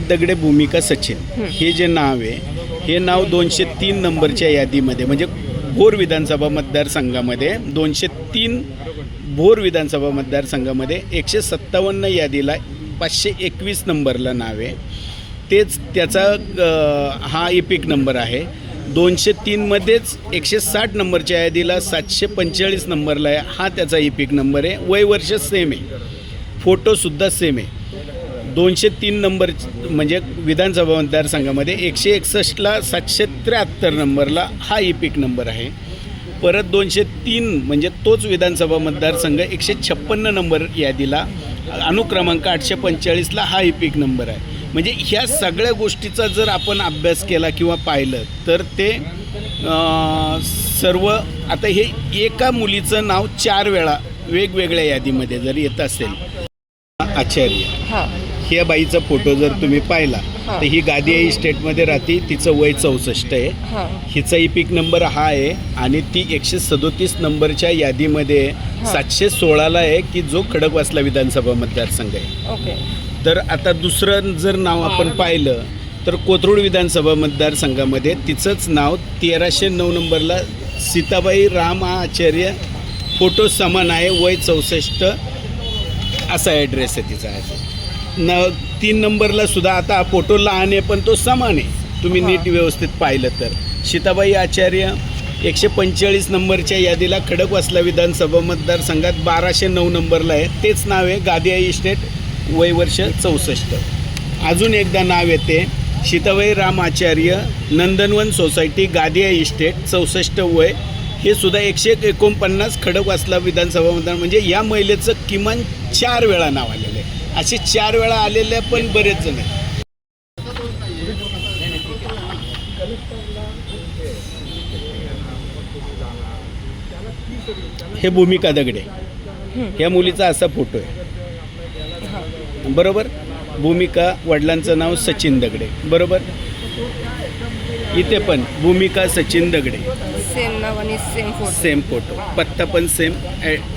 दगडे भूमिका सचिन. हे जे नाव आहे हे नाव दोनशे तीन नंबरच्या यादीमध्ये म्हणजे भोर विधानसभा मतदारसंघामध्ये दोनशे तीन भोर विधानसभा मतदारसंघामध्ये एकशे सत्तावन्न यादीला पाचशे एकवीस नंबरला नाव आहे. तेच त्याचा हा इपिक नंबर आहे. दोनशे तीनमध्येच एकशे साठ नंबरच्या यादीला सातशे पंचेचाळीस नंबरला आहे. हा त्याचा इपिक नंबर आहे. वय वर्ष सेम आहे. फोटोसुद्धा सेम आहे. दोनशे तीन नंबर म्हणजे विधानसभा मतदारसंघामध्ये एकशे एकसष्टला सातशे त्र्याहत्तर नंबरला हा ई नंबर आहे. परत दोनशे तीन म्हणजे तोच विधानसभा मतदारसंघ एकशे छप्पन्न नंबर यादीला अनुक्रमांक आठशे पंचेचाळीसला हा ई नंबर आहे. म्हणजे ह्या सगळ्या गोष्टीचा जर आपण अभ्यास केला किंवा पाहिलं तर ते सर्व आता हे एका मुलीचं नाव चार वेळा वेगवेगळ्या यादीमध्ये जर येत असेल आचार्य. हां. ह्या बाईचा फोटो जर तुम्ही पाहिला हां. तर ही गादिया इस्टेटमध्ये राहते तिचं वय चौसष्ट आहे. हां. हिचा ई पीक नंबर हा आहे आणि ती एकशे सदोतीस नंबरच्या यादीमध्ये सातशे सोळाला आहे की जो खडकवासला विधानसभा मतदारसंघ आहे. ओके. तर आता दुसरं जर नाव आपण पाहिलं तर कोथरूड विधानसभा मतदारसंघामध्ये तिचंच नाव तेराशे नऊ नंबरला सीताबाई राम आचार्य फोटो समान आहे वय चौसष्ट असा ॲड्रेस आहे तिचा. न तीन नंबरला सुद्धा आता फोटो लहान आहे पण तो समान आहे. तुम्ही. नीट व्यवस्थित पाहिलं तर. सीताबाई आचार्य एकशे पंचेचाळीस नंबरच्या यादीला खडकवासला विधानसभा मतदारसंघात बाराशे नऊ नंबरला आहे. तेच नाव आहे गादिया इस्टेट वय वर्ष चौसष्ट. अजून एकदा नाव येते सीताबाई राम आचार्य नंदनवन सोसायटी गादिया इस्टेट चौसष्ट वय. हे सुद्धा एकशे एकोणपन्नास खडकवासला विधानसभा मतदार म्हणजे या महिलेचं किमान चार वेळा नाव आलेलं आहे. असे चार वेळा आलेले पण बरेच जण आहेत. हे भूमिका दगडे. या मुलीचा असा फोटो आहे. बरोबर? भूमिका वडिलांचं नाव सचिन दगडे. बरोबर? इथे पण भूमिका सचिन दगडे. सेम नाव आणि सेम फोटो सेम फोटो पत्ता पण सेम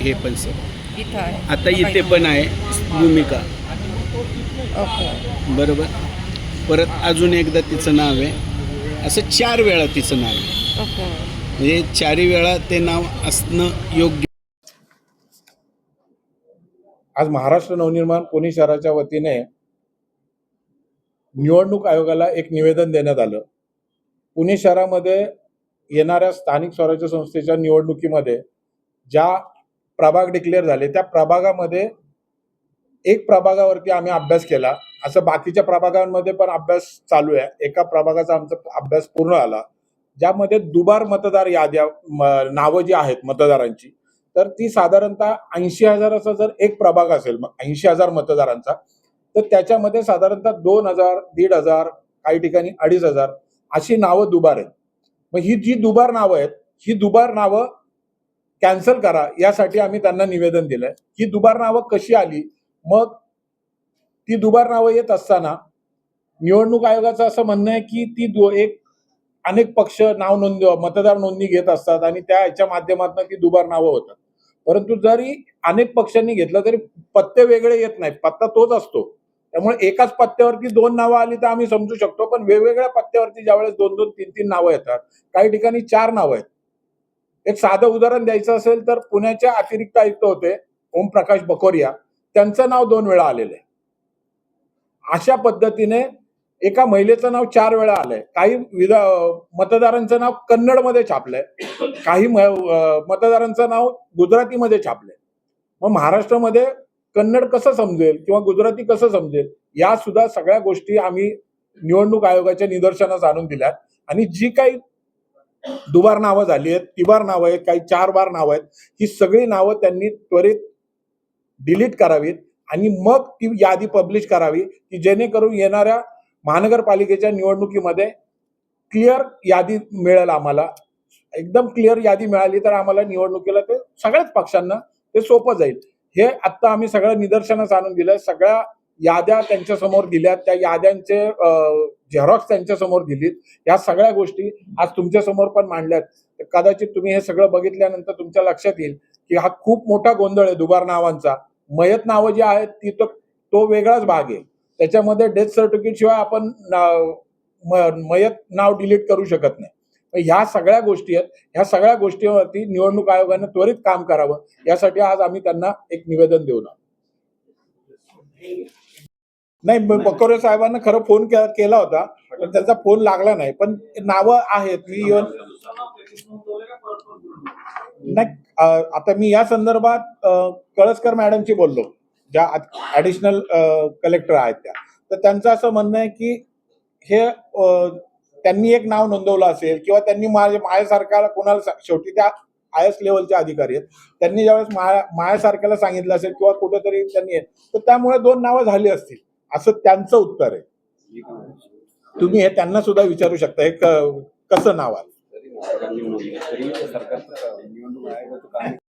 हे पण सेम आहे. आता इथे पण आहे भूमिका. ओके. बरोबर? परत अजून एकदा तिचं नाव आहे. असं चार वेळा तिचं नाव आहे. ओके. म्हणजे चारही वेळा ते नाव असणं योग्य आज महाराष्ट्र नवनिर्माण पुणे शहराच्या वतीने निवडणूक आयोगाला एक निवेदन देण्यात आलं. पुणे शहरामध्ये येणाऱ्या स्थानिक स्वराज्य संस्थेच्या निवडणुकीमध्ये ज्या प्रभाग डिक्लेअर झाले. त्या प्रभागामध्ये एक प्रभागावरती आम्ही अभ्यास केला. असं बाकीच्या प्रभागांमध्ये पण अभ्यास चालू आहे. एका प्रभागाचा आमचा अभ्यास पूर्ण आला ज्यामध्ये दुबार मतदार याद्या नावं जी आहेत मतदारांची तर ती साधारणतः ऐंशी हजाराचा जर एक प्रभाग असेल ऐंशी हजार मतदारांचा तर त्याच्यामध्ये साधारणतः दोन हजार दीड हजार काही ठिकाणी अडीच हजार अशी नावं दुबार आहेत. मग ही जी दुबार नावं आहेत ही दुबार नावं कॅन्सल करा यासाठी आम्ही त्यांना निवेदन दिलंय. ही दुबार नावं कशी आली? मग ती दुबार नावं येत असताना निवडणूक आयोगाचं असं म्हणणं आहे की ती एक अनेक पक्ष नाव नोंद मतदार नोंदणी घेत असतात आणि त्या याच्या माध्यमातून ती दुबार नावं होतात. परंतु जरी अनेक पक्षांनी घेतलं तरी पत्ते वेगळे येत नाहीत. पत्ता तोच असतो. त्यामुळे एकाच पत्त्यावरती दोन नावं आली तर आम्ही समजू शकतो पण वेगवेगळ्या पत्त्यावरती ज्यावेळेस दोन दोन तीन तीन नावं येतात काही ठिकाणी चार नावं आहेत. एक साधं उदाहरण द्यायचं असेल तर पुण्याचे अतिरिक्त आयुक्त होते ओमप्रकाश बकोरिया. त्यांचं नाव दोन वेळा आलेलं आहे. अशा पद्धतीने एका महिलेचं नाव चार वेळा आलंय. काही विधा मतदारांचं नाव कन्नडमध्ये छापलंय. काही मतदारांचं नाव गुजरातीमध्ये छापलंय. मग महाराष्ट्रामध्ये कन्नड कसं समजेल किंवा गुजराती कसं समजेल या सुद्धा सगळ्या गोष्टी आम्ही निवडणूक आयोगाच्या निदर्शनास आणून दिल्यात. आणि जी काही दुबार नावं झाली आहेत तिबार नावं आहेत काही चार बार नावं आहेत. ही सगळी नावं त्यांनी त्वरित डिलीट करावीत आणि मग ती यादी पब्लिश करावी की जेणेकरून येणाऱ्या महानगरपालिकेच्या निवडणुकीमध्ये क्लिअर यादी मिळेल आम्हाला. एकदम क्लिअर यादी मिळाली तर आम्हाला निवडणुकीला ते सगळ्याच पक्षांना ते सोपं जाईल. हे आत्ता आम्ही सगळं निदर्शनास आणून दिलं. सगळ्या याद्या त्यांच्यासमोर दिल्यात त्या याद्यांचे झेरॉक्स त्यांच्यासमोर दिलीत. या सगळ्या गोष्टी आज तुमच्यासमोर पण मांडल्यात. कदाचित तुम्ही हे सगळं बघितल्यानंतर तुमच्या लक्षात येईल की हा खूप मोठा गोंधळ आहे दुबार नावांचा. मयत नावं जी आहेत ती तो तो वेगळाच भाग आहे. त्याच्यामध्ये डेथ सर्टिफिकेट शिवाय आपण मयत नाव डिलीट करू शकत नाही. ह्या सगळ्या गोष्टी आहेत. ह्या सगळ्या गोष्टीवरती निवडणूक आयोगाने त्वरित काम करावं. यासाठी आज आम्ही त्यांना एक निवेदन देऊन आहोत नाही बकोरे साहेबांना खरं फोन केला होता पण त्यांचा फोन लागला नाही. पण नावं आहेत मी येऊन नाही आता मी या संदर्भात कळसकर मॅडमशी बोललो ज्या ऍडिशनल कलेक्टर आहेत त्या. तर त्यांचं असं म्हणणं आहे की हे त्यांनी एक नाव नोंदवलं असेल किंवा त्यांनी माझ्या माझ्यासारख्या कोणाला शेवटी त्या आय एस लेवलचे अधिकारी आहेत. त्यांनी ज्यावेळेस माया माझ्यासारख्याला सांगितलं असेल किंवा कुठेतरी त्यांनी तर त्यामुळे दोन नावं झाली असतील. असं त्यांचं उत्तर आहे. तुम्ही हे त्यांना सुद्धा विचारू शकता. हे क- कसं नाव आहे.